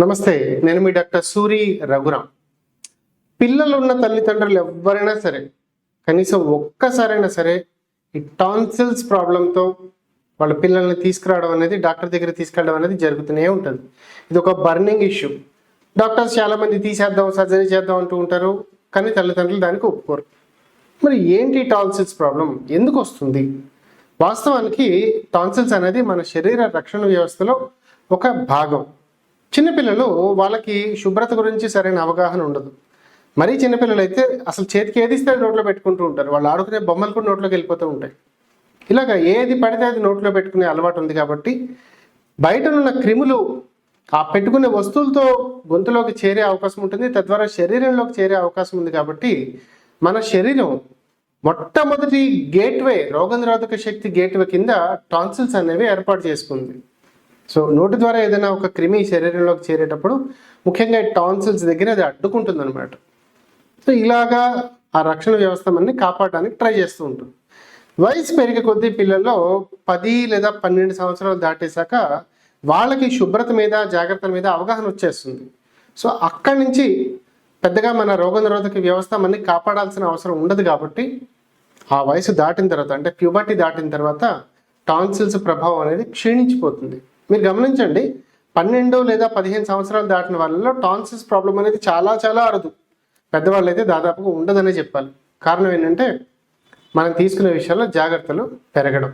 నమస్తే నేను మీ డాక్టర్ సూరి రఘురాం. పిల్లలున్న తల్లిదండ్రులు ఎవరైనా సరే కనీసం ఒక్కసారైనా సరే ఈ టాన్సిల్స్ ప్రాబ్లంతో వాళ్ళ పిల్లల్ని తీసుకురావడం అనేది డాక్టర్ దగ్గర తీసుకెళ్ళడం అనేది జరుగుతూనే ఉంటుంది. ఇది ఒక బర్నింగ్ ఇష్యూ. డాక్టర్స్ చాలా మంది తీసేద్దాం సర్జరీ చేద్దాం అంటూ ఉంటారు కానీ తల్లిదండ్రులు దానికి ఒప్పుకోరు. మరి ఏంటి టాన్సిల్స్ ప్రాబ్లం? ఎందుకు వస్తుంది? వాస్తవానికి టాన్సిల్స్ అనేది మన శరీర రక్షణ వ్యవస్థలో ఒక భాగం. చిన్నపిల్లలు వాళ్ళకి శుభ్రత గురించి సరైన అవగాహన ఉండదు. మరీ చిన్నపిల్లలు అయితే అసలు చేతికి ఏది ఇస్తే అది నోట్లో పెట్టుకుంటూ ఉంటారు. వాళ్ళు ఆడుకునే బొమ్మలు కూడా నోట్లోకి వెళ్ళిపోతూ ఉంటాయి. ఇలాగ ఏది పడితే అది నోట్లో పెట్టుకునే అలవాటు ఉంది కాబట్టి బయట ఉన్న క్రిములు ఆ పెట్టుకునే వస్తువులతో గొంతులోకి చేరే అవకాశం ఉంటుంది. తద్వారా శరీరంలోకి చేరే అవకాశం ఉంది కాబట్టి మన శరీరం మొట్టమొదటి గేట్వే రోగనిరోధక శక్తి గేట్వే కింద టాన్సిల్స్ అనేవి ఏర్పాటు చేసుకుంది. సో నోటి ద్వారా ఏదైనా ఒక క్రిమి శరీరంలోకి చేరేటప్పుడు ముఖ్యంగా టాన్సిల్స్ దగ్గర అది అడ్డుకుంటుంది అనమాట సో ఇలాగా ఆ రక్షణ వ్యవస్థ మనని కాపాడడానికి ట్రై చేస్తూ ఉంటుంది. వయసు పెరిగే కొద్దీ పిల్లల్లో పది లేదా పన్నెండు సంవత్సరాలు దాటేశాక వాళ్ళకి శుభ్రత మీద జాగ్రత్తల మీద అవగాహన వచ్చేస్తుంది. సో అక్కడి నుంచి పెద్దగా మన రోగనిరోధక వ్యవస్థ మనని కాపాడాల్సిన అవసరం ఉండదు కాబట్టి ఆ వయసు దాటిన తర్వాత అంటే ప్యూబర్టీ దాటిన తర్వాత టాన్సిల్స్ ప్రభావం అనేది క్షీణించిపోతుంది. మీరు గమనించండి పన్నెండు లేదా పదిహేను సంవత్సరాలు దాటిన వాళ్ళలో టాన్సిల్స్ ప్రాబ్లం అనేది చాలా చాలా అరుదు. పెద్దవాళ్ళు అయితే దాదాపుగా ఉండదనే చెప్పాలి. కారణం ఏంటంటే మనం తీసుకునే విషయాల్లో జాగ్రత్తలు పెరగడం.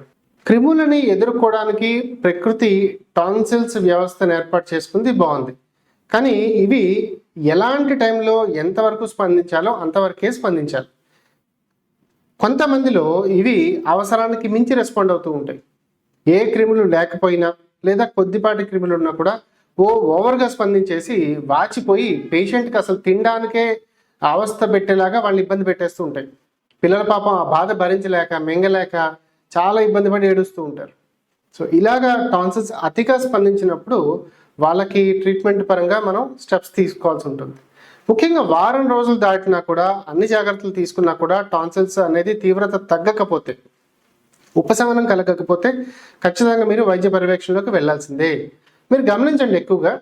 క్రిములని ఎదుర్కోవడానికి ప్రకృతి టాన్సిల్స్ వ్యవస్థను ఏర్పాటు చేసుకుంది బాగుంది. కానీ ఇవి ఎలాంటి టైంలో ఎంతవరకు స్పందించాలో అంతవరకే స్పందించాలి. కొంతమందిలో ఇవి అవసరానికి మించి రెస్పాండ్ అవుతూ ఉంటాయి. ఏ క్రిములు లేకపోయినా లేదా కొద్దిపాటి క్రిములు ఉన్నా కూడా ఓ ఓవర్గా స్పందించేసి వాచిపోయి పేషెంట్కి అసలు తినడానికే అవస్థ పెట్టేలాగా వాళ్ళు ఇబ్బంది పెట్టేస్తూ ఉంటాయి. పిల్లల పాపం ఆ బాధ భరించలేక మింగలేక చాలా ఇబ్బంది పడి ఏడుస్తూ ఉంటారు. సో ఇలాగా టాన్సిల్స్ అతిగా స్పందించినప్పుడు వాళ్ళకి ట్రీట్మెంట్ పరంగా మనం స్టెప్స్ తీసుకోవాల్సి ఉంటుంది. ముఖ్యంగా వారం రోజులు దాటినా కూడా అన్ని జాగ్రత్తలు తీసుకున్నా కూడా టాన్సిల్స్ అనేది తీవ్రత తగ్గకపోతే ఉపశమనం కలగకపోతే ఖచ్చితంగా మీరు వైద్య పర్యవేక్షణలోకి వెళ్ళాల్సిందే. మీరు గమనించండి ఎక్కువగా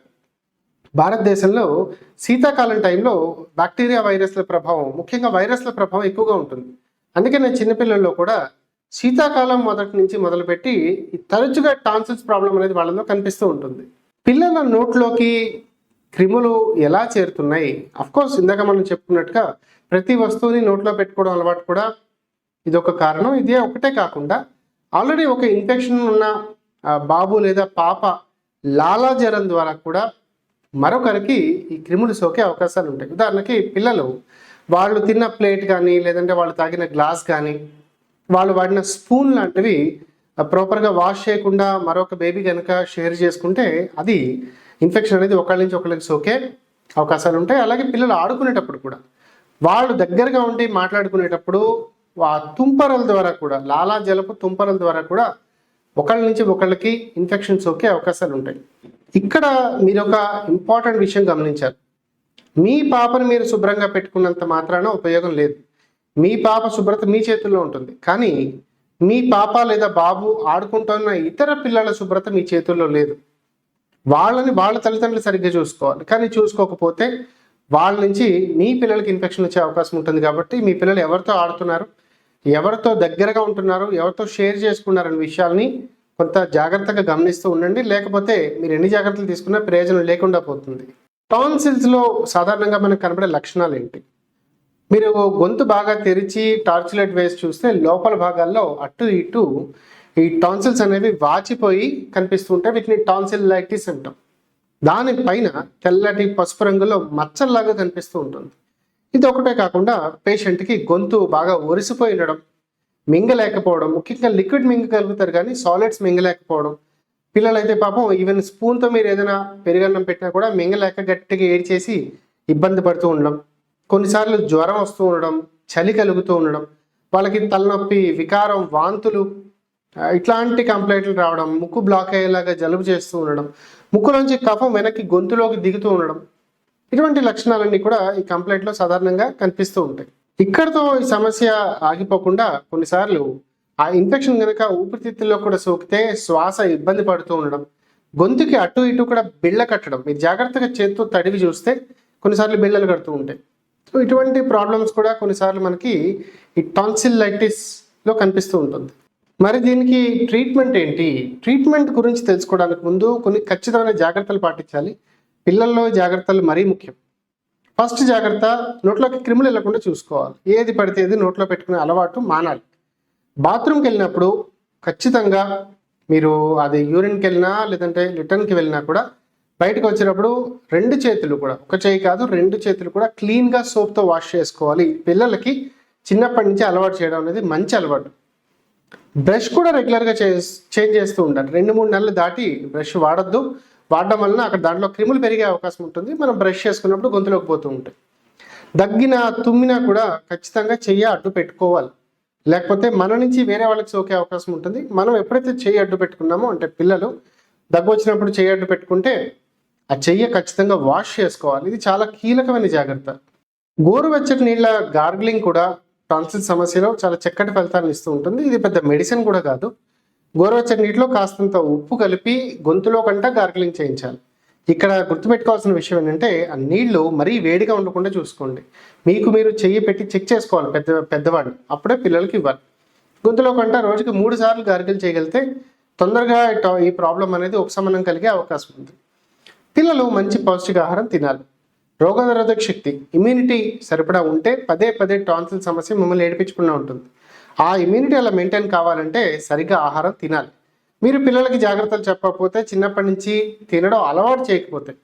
భారతదేశంలో శీతాకాలం టైంలో బ్యాక్టీరియా వైరస్ల ప్రభావం ముఖ్యంగా వైరస్ల ప్రభావం ఎక్కువగా ఉంటుంది. అందుకే నేను చిన్నపిల్లల్లో కూడా శీతాకాలం మొదటి నుంచి మొదలుపెట్టి తరచుగా టాన్సిల్స్ ప్రాబ్లం అనేది వాళ్ళలో కనిపిస్తూ ఉంటుంది. పిల్లల నోట్లోకి క్రిములు ఎలా చేరుతున్నాయి? అఫ్కోర్స్ ఇందాక మనం చెప్పుకున్నట్టుగా ప్రతి వస్తువుని నోట్లో పెట్టుకోవడం అలవాటు కూడా ఇది ఒక కారణం. ఇదే ఒకటే కాకుండా ఆల్రెడీ ఒక ఇన్ఫెక్షన్ ఉన్న బాబు లేదా పాప లాలాజరం ద్వారా కూడా మరొకరికి ఈ క్రిములు సోకే అవకాశాలు ఉంటాయి. ఉదాహరణకి పిల్లలు వాళ్ళు తిన్న ప్లేట్ కానీ లేదంటే వాళ్ళు తాగిన గ్లాస్ కానీ వాళ్ళు వాడిన స్పూన్ లాంటివి ప్రాపర్గా వాష్ చేయకుండా మరొక బేబీ కనుక షేర్ చేసుకుంటే అది ఇన్ఫెక్షన్ అనేది ఒకళ్ళ నుంచి ఒకళ్ళకి సోకే అవకాశాలు ఉంటాయి. అలాగే పిల్లలు ఆడుకునేటప్పుడు కూడా వాళ్ళు దగ్గరగా ఉండి మాట్లాడుకునేటప్పుడు ఆ తుంపరల ద్వారా కూడా లాలా జలపు తుంపరల ద్వారా కూడా ఒకళ్ళ నుంచి ఒకళ్ళకి ఇన్ఫెక్షన్ సోకే అవకాశాలు ఉంటాయి. ఇక్కడ మీరు ఒక ఇంపార్టెంట్ విషయం గమనించారు మీ పాపను మీరు శుభ్రంగా పెట్టుకున్నంత మాత్రాన ఉపయోగం లేదు. మీ పాప శుభ్రత మీ చేతుల్లో ఉంటుంది. కానీ మీ పాప లేదా బాబు ఆడుకుంటున్న ఇతర పిల్లల శుభ్రత మీ చేతుల్లో లేదు. వాళ్ళని వాళ్ళ తల్లిదండ్రులు సరిగ్గా చూసుకోవాలి. కానీ చూసుకోకపోతే వాళ్ళ నుంచి మీ పిల్లలకి ఇన్ఫెక్షన్ వచ్చే అవకాశం ఉంటుంది కాబట్టి మీ పిల్లలు ఎవరితో ఆడుతున్నారు? ఎవరితో దగ్గరగా ఉంటున్నారు ఎవరితో షేర్ చేసుకున్నారనే విషయాల్ని కొంత జాగ్రత్తగా గమనిస్తూ ఉండండి. లేకపోతే మీరు ఎన్ని జాగ్రత్తలు తీసుకున్నా ప్రయోజనం లేకుండా పోతుంది. టాన్సిల్స్లో సాధారణంగా మనకు కనబడే లక్షణాలు ఏంటి? మీరు గొంతు బాగా తెరిచి టార్చ్ లైట్ వేసి చూస్తే లోపల భాగాల్లో అటు ఇటు ఈ టాన్సిల్స్ అనేవి వాచిపోయి కనిపిస్తూ ఉంటాయి. వీటిని టాన్సిల్లైటిస్ అంటాం. దానిపైన తెల్లటి పసుపు రంగులో మచ్చల్లాగా కనిపిస్తూ ఉంటుంది. ఇది ఒకటే కాకుండా పేషెంట్కి గొంతు బాగా ఒరిసిపోయి ఉండడం మింగలేకపోవడం ముఖ్యంగా లిక్విడ్ మింగగలుగుతారు కానీ సాలిడ్స్ మింగలేకపోవడం. పిల్లలైతే పాపం ఈవెన్ స్పూన్తో మీరు ఏదైనా పెరుగన్నం పెట్టినా కూడా మింగలేక గట్టిగా ఏడ్చేసి ఇబ్బంది పడుతూ ఉండడం. కొన్నిసార్లు జ్వరం వస్తూ ఉండడం చలి కలుగుతూ ఉండడం వాళ్ళకి తలనొప్పి వికారం వాంతులు ఇట్లాంటి కంప్లైంట్లు రావడం ముక్కు బ్లాక్ అయ్యేలాగా జలుబు చేస్తూ ఉండడం ముక్కులోంచి కఫం వెనక్కి గొంతులోకి దిగుతూ ఉండడం. ఇటువంటి లక్షణాలన్నీ కూడా ఈ కంప్లైంట్లో సాధారణంగా కనిపిస్తూ ఉంటాయి. ఇక్కడతో ఈ సమస్య ఆగిపోకుండా కొన్నిసార్లు ఆ ఇన్ఫెక్షన్ కనుక ఊపిరితిత్తుల్లో కూడా సోకితే శ్వాస ఇబ్బంది పడుతూ ఉండడం గొంతుకి అటు ఇటు కూడా బిళ్ళ కట్టడం మీరు జాగ్రత్తగా చేత్తో తడివి చూస్తే కొన్నిసార్లు బిళ్ళలు కడుతూ ఉంటాయి. సో ఇటువంటి ప్రాబ్లమ్స్ కూడా కొన్నిసార్లు మనకి ఈ టాన్సిల్లైటిస్లో కనిపిస్తూ ఉంటుంది. మరి దీనికి ట్రీట్మెంట్ ఏంటి? ట్రీట్మెంట్ గురించి తెలుసుకోవడానికి ముందు కొన్ని ఖచ్చితమైన జాగ్రత్తలు పాటించాలి. పిల్లల్లో జాగ్రత్తలు మరీ ముఖ్యం. ఫస్ట్ జాగ్రత్త నోట్లోకి క్రిములు వెళ్ళకుండా చూసుకోవాలి. ఏది పడితే ఏది నోట్లో పెట్టుకునే అలవాటు మానాలి. బాత్రూమ్కి వెళ్ళినప్పుడు ఖచ్చితంగా మీరు అది యూరిన్కి వెళ్ళినా లేదంటే లిటర్న్కి వెళ్ళినా కూడా బయటకు వచ్చేటప్పుడు రెండు చేతులు కూడా ఒక చేయి కాదు రెండు చేతులు కూడా క్లీన్గా సోప్తో వాష్ చేసుకోవాలి. పిల్లలకి చిన్నప్పటి నుంచి అలవాటు చేయడం అనేది మంచి అలవాటు. బ్రష్ కూడా రెగ్యులర్గా చే చేంజ్ చేస్తూ ఉండాలి. రెండు మూడు నెలలు దాటి బ్రష్ వాడద్దు. వాడడం వలన అక్కడ దాంట్లో క్రిములు పెరిగే అవకాశం ఉంటుంది. మనం బ్రష్ చేసుకున్నప్పుడు గొంతులోకి పోతూ ఉంటాయి. దగ్గిన తుమ్మినా కూడా ఖచ్చితంగా చెయ్యి అడ్డు పెట్టుకోవాలి. లేకపోతే మన నుంచి వేరే వాళ్ళకి సోకే అవకాశం ఉంటుంది. మనం ఎప్పుడైతే చెయ్యి అడ్డు పెట్టుకున్నామో అంటే పిల్లలు దగ్గు వచ్చినప్పుడు చెయ్యి అడ్డు పెట్టుకుంటే ఆ చెయ్యి ఖచ్చితంగా వాష్ చేసుకోవాలి. ఇది చాలా కీలకమైన జాగ్రత్త. గోరువెచ్చటి నీళ్ళ గార్గిలింగ్ కూడా టాన్సిల్ సమస్యలో చాలా చక్కటి ఫలితాలను ఇస్తూ ఉంటుంది. ఇది పెద్ద మెడిసిన్ కూడా కాదు. గోరువెచ్చని నీటిలో కాస్తంత ఉప్పు కలిపి గొంతులో కంట గార్గిలింగ్ చేయించాలి. ఇక్కడ గుర్తుపెట్టుకోవాల్సిన విషయం ఏంటంటే ఆ నీళ్ళు మరీ వేడిగా ఉండకుండా చూసుకోండి. మీకు మీరు చెయ్యి పెట్టి చెక్ చేసుకోవాలి పెద్ద పెద్దవాడు అప్పుడే పిల్లలకి ఇవ్వాలి. గొంతులో కంట రోజుకి మూడు సార్లు గార్గిల్ చేయగలిగితే తొందరగా ఈ ప్రాబ్లం అనేది ఉపశమనం కలిగే అవకాశం ఉంది. పిల్లలు మంచి పౌష్టికాహారం తినాలి. రోగనిరోధక శక్తి ఇమ్యూనిటీ సరిపడా ఉంటే పదే పదే టాన్సిల్ సమస్య మిమ్మల్ని ఏడిపించకుండా ఉంటుంది. ఆ ఇమ్యూనిటీ అలా మెయింటైన్ కావాలంటే సరిగ్గా ఆహారం తినాలి. మీరు పిల్లలకి జాగ్రత్తలు చెప్పకపోతే చిన్నప్పటి నుంచి తినడం అలవాటు చేయకపోతే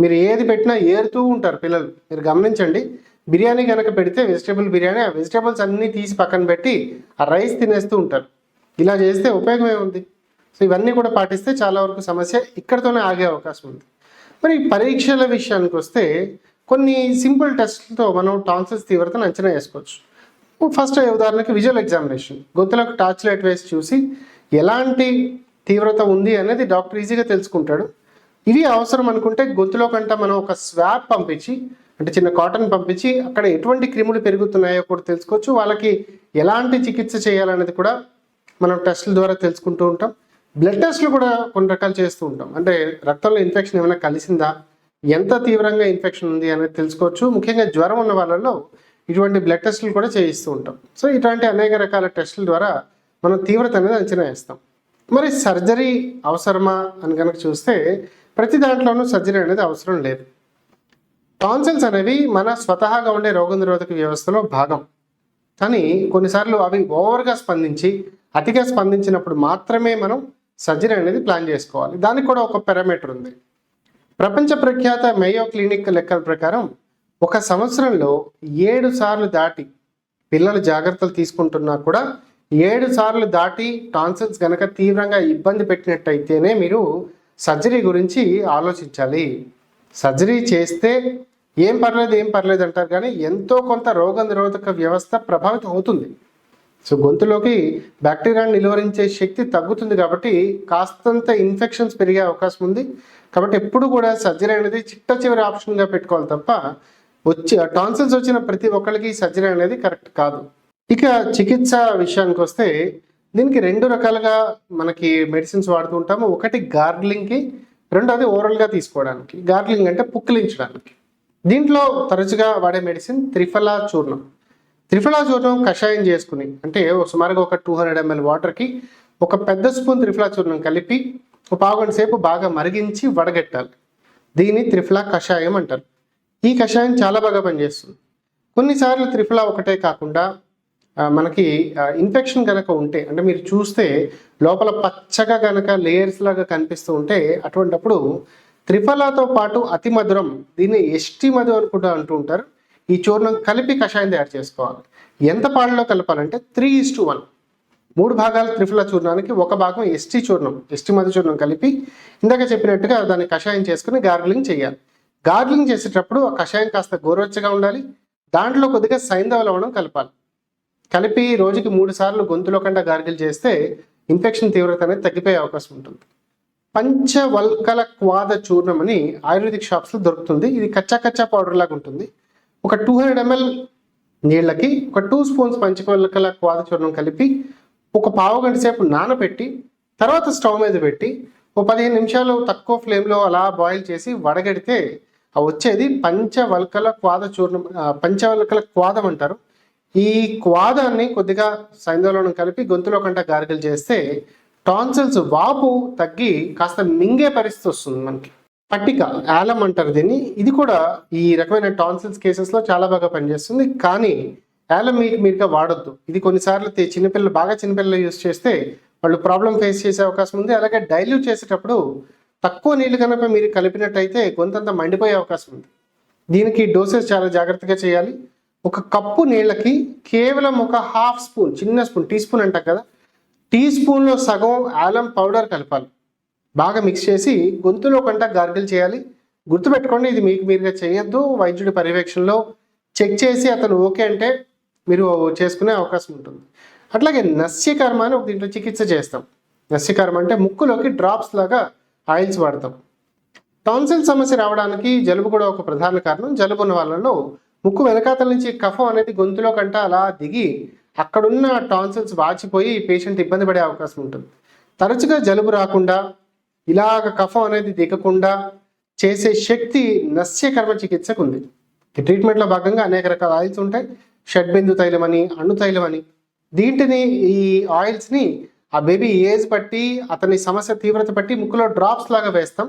మీరు ఏది పెట్టినా ఏరుతూ ఉంటారు పిల్లలు. మీరు గమనించండి బిర్యానీ కనుక పెడితే వెజిటేబుల్ బిర్యానీ ఆ వెజిటేబుల్స్ అన్నీ తీసి పక్కన పెట్టి ఆ రైస్ తినేస్తూ ఉంటారు. ఇలా చేస్తే ఉపయోగం ఏముంది? సో ఇవన్నీ కూడా పాటిస్తే చాలా వరకు సమస్య ఇక్కడితోనే ఆగే అవకాశం ఉంది. మరి పరీక్షల విషయానికి వస్తే కొన్ని సింపుల్ టెస్ట్లతో మనం టాన్సిల్స్ తీవ్రతను అంచనా వేసుకోవచ్చు. ఫస్ట్ ఉదాహరణకి విజువల్ ఎగ్జామినేషన్ గొంతులకు టార్చ్ లైట్ వేసి చూసి ఎలాంటి తీవ్రత ఉంది అనేది డాక్టర్ ఈజీగా తెలుసుకుంటాడు. ఇవి అవసరం అనుకుంటే గొంతులో కంట మనం ఒక స్వాబ్ పంపించి అంటే చిన్న కాటన్ పంపించి అక్కడ ఎటువంటి క్రిములు పెరుగుతున్నాయో కూడా తెలుసుకోవచ్చు. వాళ్ళకి ఎలాంటి చికిత్స చేయాలనేది కూడా మనం టెస్టుల ద్వారా తెలుసుకుంటూ ఉంటాం. బ్లడ్ టెస్ట్లు కూడా కొన్ని రకాలు చేస్తూ ఉంటాం. అంటే రక్తంలో ఇన్ఫెక్షన్ ఏమైనా కలిసిందా? ఎంత తీవ్రంగా ఇన్ఫెక్షన్ ఉంది అనేది తెలుసుకోవచ్చు. ముఖ్యంగా జ్వరం ఉన్న వాళ్ళలో ఇటువంటి బ్లడ్ టెస్టులు కూడా చేయిస్తూ ఉంటాం. సో ఇటువంటి అనేక రకాల టెస్టుల ద్వారా మనం తీవ్రత అనేది అంచనా వేస్తాం. మరి సర్జరీ అవసరమా అని కనుక చూస్తే ప్రతి దాంట్లోనూ సర్జరీ అనేది అవసరం లేదు. టాన్సిల్స్ అనేవి మన స్వతహాగా ఉండే రోగనిరోధక వ్యవస్థలో భాగం. కానీ కొన్నిసార్లు అవి ఓవర్గా స్పందించి అతిగా స్పందించినప్పుడు మాత్రమే మనం సర్జరీ అనేది ప్లాన్ చేసుకోవాలి. దానికి కూడా ఒక పారామీటర్ ఉంది. ప్రపంచ ప్రఖ్యాత మేయో క్లినిక్ లెక్కల ప్రకారం ఒక సంవత్సరంలో ఏడు సార్లు దాటి పిల్లలు జాగ్రత్తలు తీసుకుంటున్నా కూడా ఏడు సార్లు దాటి టాన్సిల్స్ గనక తీవ్రంగా ఇబ్బంది పెట్టినట్టయితేనే మీరు సర్జరీ గురించి ఆలోచించాలి. సర్జరీ చేస్తే ఏం పర్లేదు ఏం పర్లేదు అంటారు కానీ ఎంతో కొంత రోగ నిరోధక వ్యవస్థ ప్రభావితం అవుతుంది. సో గొంతులోకి బ్యాక్టీరియాని నిలువరించే శక్తి తగ్గుతుంది కాబట్టి కాస్తంత ఇన్ఫెక్షన్స్ పెరిగే అవకాశం ఉంది. కాబట్టి ఎప్పుడు కూడా సర్జరీ అనేది చిట్ట చివరి ఆప్షన్గా పెట్టుకోవాలి తప్ప వచ్చి టాన్సిల్స్ వచ్చిన ప్రతి ఒక్కరికి సర్జరీ అనేది కరెక్ట్ కాదు. ఇక చికిత్స విషయానికి వస్తే దీనికి రెండు రకాలుగా మనకి మెడిసిన్స్ వాడుతూ ఉంటాము. ఒకటి గార్గ్లింగ్కి రెండోది ఓరల్గా తీసుకోవడానికి. గార్గ్లింగ్ అంటే పుక్కిలించడానికి. దీంట్లో తరచుగా వాడే మెడిసిన్ త్రిఫలా చూర్ణం త్రిఫలా చూర్ణం కషాయం చేసుకుని అంటే సుమారుగా ఒక టూ హండ్రెడ్ ఎంఎల్ వాటర్కి ఒక పెద్ద స్పూన్ త్రిఫలా చూర్ణం కలిపి ఒక పావు గంట సేపు బాగా మరిగించి వడగట్టాలి. దీన్ని త్రిఫలా కషాయం అంటారు. ఈ కషాయం చాలా బాగా పనిచేస్తుంది. కొన్నిసార్లు త్రిఫలా ఒకటే కాకుండా మనకి ఇన్ఫెక్షన్ కనుక ఉంటే అంటే మీరు చూస్తే లోపల పచ్చగా కనుక లేయర్స్ లాగా కనిపిస్తూ ఉంటే అటువంటప్పుడు త్రిఫలాతో పాటు అతి మధురం దీన్ని ఎస్టి మధు అనుకుంటా అంటూ ఉంటారు. ఈ చూర్ణం కలిపి కషాయం తయారు చేసుకోవాలి. ఎంత పాలలో కలపాలంటే త్రీ ఇస్ టు వన్. మూడు భాగాలు త్రిఫల చూర్ణానికి ఒక భాగం ఎస్టీ చూర్ణం ఎస్టీ మధు చూర్ణం కలిపి ఇందాక చెప్పినట్టుగా దాన్ని కషాయం చేసుకుని గార్గిలింగ్ చేయాలి. గార్గిలింగ్ చేసేటప్పుడు ఆ కషాయం కాస్త గోరువెచ్చగా ఉండాలి. దాంట్లో కొద్దిగా సైంధవ లవణం కలపాలి. కలిపి రోజుకి మూడు సార్లు గొంతులో కండా గార్గిల్ చేస్తే ఇన్ఫెక్షన్ తీవ్రత అనేది తగ్గిపోయే అవకాశం ఉంటుంది. పంచవల్కల క్వాద చూర్ణం అని ఆయుర్వేదిక్ షాప్స్లో దొరుకుతుంది. ఇది కచ్చా కచ్చా పౌడర్ లాగా ఉంటుంది. ఒక టూ హండ్రెడ్ ఎంఎల్ నీళ్ళకి ఒక టూ స్పూన్స్ పంచవల్కల క్వాద చూర్ణం కలిపి ఒక పావు గంట సేపు నానబెట్టి తర్వాత స్టవ్ మీద పెట్టి ఓ పదిహేను నిమిషాలు తక్కువ ఫ్లేమ్లో అలా బాయిల్ చేసి వడగడితే వచ్చేది పంచవల్కల క్వాద చూర్ణం పంచవల్కల క్వాదం అంటారు. ఈ క్వాదాన్ని కొద్దిగా సైంధవలోనం కలిపి గొంతులో కంట గార్గిల్ చేస్తే టాన్సిల్స్ వాపు తగ్గి కాస్త మింగే పరిస్థితి వస్తుంది మనకి. పట్టిక యాలం అంటారు దీన్ని. ఇది కూడా ఈ రకమైన టాన్సిల్స్ కేసెస్లో చాలా బాగా పనిచేస్తుంది. కానీ యాలం మీకు మీరుగా వాడొద్దు. ఇది కొన్నిసార్లు చిన్నపిల్లలు బాగా చిన్నపిల్లలు యూస్ చేస్తే వాళ్ళు ప్రాబ్లం ఫేస్ చేసే అవకాశం ఉంది. అలాగే డైల్యూట్ చేసేటప్పుడు తక్కువ నీళ్ళు కనుక మీరు కలిపినట్టయితే గొంతంతా మండిపోయే అవకాశం ఉంది. దీనికి డోసెస్ చాలా జాగ్రత్తగా చేయాలి. ఒక కప్పు నీళ్ళకి కేవలం ఒక హాఫ్ స్పూన్ చిన్న స్పూన్ టీ స్పూన్ అంటాం కదా. టీ స్పూన్లో సగం ఆలం పౌడర్ కలపాలి. బాగా మిక్స్ చేసి గొంతులో కంట గార్గిల్ చేయాలి. గుర్తుపెట్టుకోండి ఇది మీకు మీరుగా చేయొద్దు. వైద్యుడి పర్యవేక్షణలో చెక్ చేసి అతను ఓకే అంటే మీరు చేసుకునే అవకాశం ఉంటుంది. అట్లాగే నస్యకర్మ అని ఒక దీంట్లో చికిత్స చేస్తాం. నస్యకర్మ అంటే ముక్కులోకి డ్రాప్స్ లాగా ఆయిల్స్ వాడతాం. టాన్సిల్ సమస్య రావడానికి జలుబు కూడా ఒక ప్రధాన కారణం. జలుబు ఉన్న వాళ్ళలో ముక్కు వెనకాతల నుంచి కఫం అనేది గొంతులో కంట అలా దిగి అక్కడున్న టాన్సిల్స్ వాచిపోయి పేషెంట్ ఇబ్బంది పడే అవకాశం ఉంటుంది. తరచుగా జలుబు రాకుండా ఇలాగ కఫం అనేది దిగకుండా చేసే శక్తి నస్యకర్మ చికిత్సకు ఉంది. ట్రీట్మెంట్లో భాగంగా అనేక రకాల ఆయిల్స్ ఉంటాయి. షడ్బిందు తైలం అని అణు తైలం అని. దీంటిని ఈ ఆయిల్స్ని ఆ బేబీ ఏజ్ బట్టి అతని సమస్య తీవ్రత బట్టి ముక్కులో డ్రాప్స్ లాగా వేస్తాం.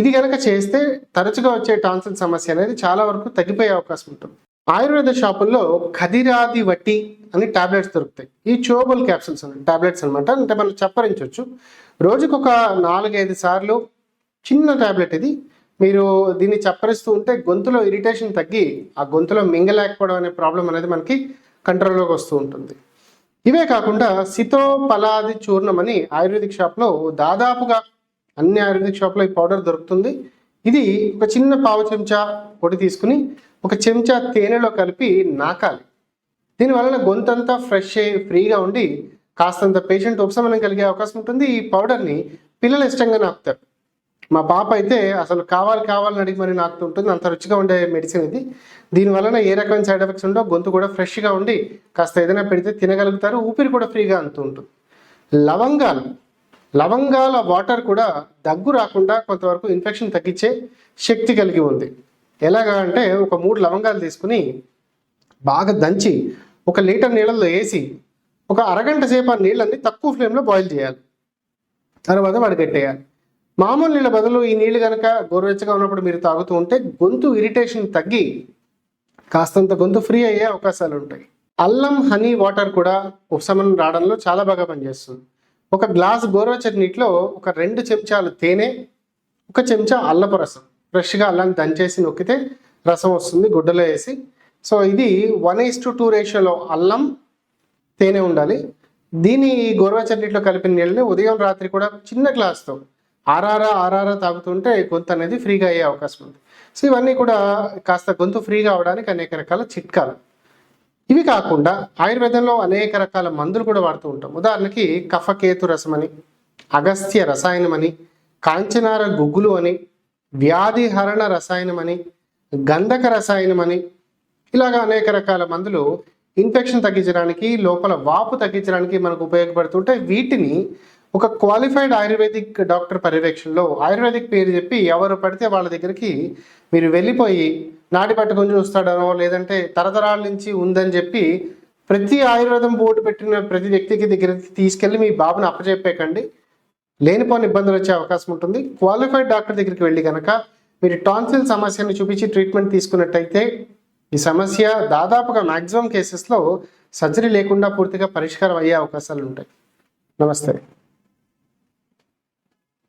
ఇది కనుక చేస్తే తరచుగా వచ్చే టాన్సిల్ సమస్య అనేది చాలా వరకు తగ్గిపోయే అవకాశం ఉంటుంది. ఆయుర్వేద షాపుల్లో ఖదిరాది వట్టి అని టాబ్లెట్స్ దొరుకుతాయి. ఈ చూవబుల్ క్యాప్సూల్స్ టాబ్లెట్స్ అనమాట అంటే మనం చప్పరించవచ్చు. రోజుకు ఒక నాలుగైదు సార్లు చిన్న టాబ్లెట్ ఇది. మీరు దీన్ని చప్పరిస్తూ ఉంటే గొంతులో ఇరిటేషన్ తగ్గి ఆ గొంతులో మింగలేకపోవడం అనే ప్రాబ్లం అనేది మనకి కంట్రోల్లోకి వస్తూ ఉంటుంది. ఇవే కాకుండా సితో పలాది చూర్ణం అని ఆయుర్వేదిక్ షాప్లో దాదాపుగా అన్ని ఆయుర్వేదిక్ షాప్లో ఈ పౌడర్ దొరుకుతుంది. ఇది ఒక చిన్న పావు చెంచా పొడి తీసుకుని ఒక చెంచా తేనెలో కలిపి నాకాలి. దీని వలన గొంతంతా ఫ్రెష్ అయ్యి ఫ్రీగా ఉండి కాస్తంత పేషెంట్ ఉపశమనం కలిగే అవకాశం ఉంటుంది. ఈ పౌడర్ని పిల్లలు ఇష్టంగా నాకుతారు మా పాప అయితే అసలు కావాలి కావాలని అడిగి మరి నాకుతుంటుంది అంత రుచిగా ఉండే మెడిసిన్ ఇది. దీని వలన ఏ రకమైన సైడ్ ఎఫెక్ట్స్ ఉండో గొంతు కూడా ఫ్రెష్గా ఉండి కాస్త ఏదైనా పెడితే తినగలుగుతారు ఊపిరి కూడా ఫ్రీగా అంతూ ఉంటుంది. లవంగాలు లవంగాల వాటర్ కూడా దగ్గు రాకుండా కొంతవరకు ఇన్ఫెక్షన్ తగ్గించే శక్తి కలిగి ఉంది. ఎలాగా అంటే ఒక మూడు లవంగాలు తీసుకుని బాగా దంచి ఒక లీటర్ నీళ్ళల్లో వేసి ఒక అరగంట సేపు ఆ నీళ్ళని తక్కువ ఫ్లేమ్లో బాయిల్ చేయాలి. తర్వాత వడగట్టేయాలి. మామూలు నీళ్ళ బదులు ఈ నీళ్ళు కనుక గోరువెచ్చగా ఉన్నప్పుడు మీరు తాగుతూ ఉంటే గొంతు ఇరిటేషన్ తగ్గి కాస్తంత గొంతు ఫ్రీ అయ్యే అవకాశాలు ఉంటాయి. అల్లం హనీ వాటర్ కూడా ఉపశమనం రావడంలో చాలా బాగా పనిచేస్తుంది. ఒక గ్లాస్ గోరువెచ్చటి నీటిలో ఒక రెండు చెంచాలు తేనె ఒక చెంచా అల్లపు రసం. ఫ్రెష్గా అల్లాన్ని దంచేసి నొక్కితే రసం వస్తుంది గుడ్డలో వేసి. సో ఇది వన్ ఈస్ టు టూ రేషియోలో అల్లం తేనె ఉండాలి. దీని ఈ గోరువెచ్చటి నీటిలో కలిపిన నీళ్ళని ఉదయం రాత్రి కూడా చిన్న గ్లాస్తో ఆరారా ఆరారా తాగుతుంటే గొంతు అనేది ఫ్రీగా అయ్యే అవకాశం ఉంది. సో ఇవన్నీ కూడా కాస్త గొంతు ఫ్రీగా అవడానికి అనేక రకాల చిట్కాలు. ఇవి కాకుండా ఆయుర్వేదంలో అనేక రకాల మందులు కూడా వాడుతూ ఉంటాం. ఉదాహరణకి కఫకేతు రసం అని అగస్త్య రసాయనం అని కాంచనార గుగ్గులు అని వ్యాధి హరణ రసాయనం అని గంధక రసాయనం అని ఇలాగ అనేక రకాల మందులు ఇన్ఫెక్షన్ తగ్గించడానికి లోపల వాపు తగ్గించడానికి మనకు ఉపయోగపడుతుంటే వీటిని ఒక క్వాలిఫైడ్ ఆయుర్వేదిక్ డాక్టర్ పర్యవేక్షణలో ఆయుర్వేదిక్ పేరు చెప్పి ఎవరు పడితే వాళ్ళ దగ్గరికి మీరు వెళ్ళిపోయి నాటి పట్టుకొని చూస్తాడనో లేదంటే తరతరాల నుంచి ఉందని చెప్పి ప్రతి ఆయుర్వేదం బోర్డు పెట్టిన ప్రతి వ్యక్తికి దగ్గరికి తీసుకెళ్ళి మీ బాబుని అప్పచెప్పేకండి. లేనిపోని ఇబ్బందులు వచ్చే అవకాశం ఉంటుంది. క్వాలిఫైడ్ డాక్టర్ దగ్గరికి వెళ్ళి కనుక మీరు టాన్సిల్ సమస్యను చూపించి ట్రీట్మెంట్ తీసుకున్నట్టయితే ఈ సమస్య దాదాపుగా మ్యాక్సిమం కేసెస్లో సర్జరీ లేకుండా పూర్తిగా పరిష్కారం అయ్యే అవకాశాలు ఉంటాయి. నమస్తే.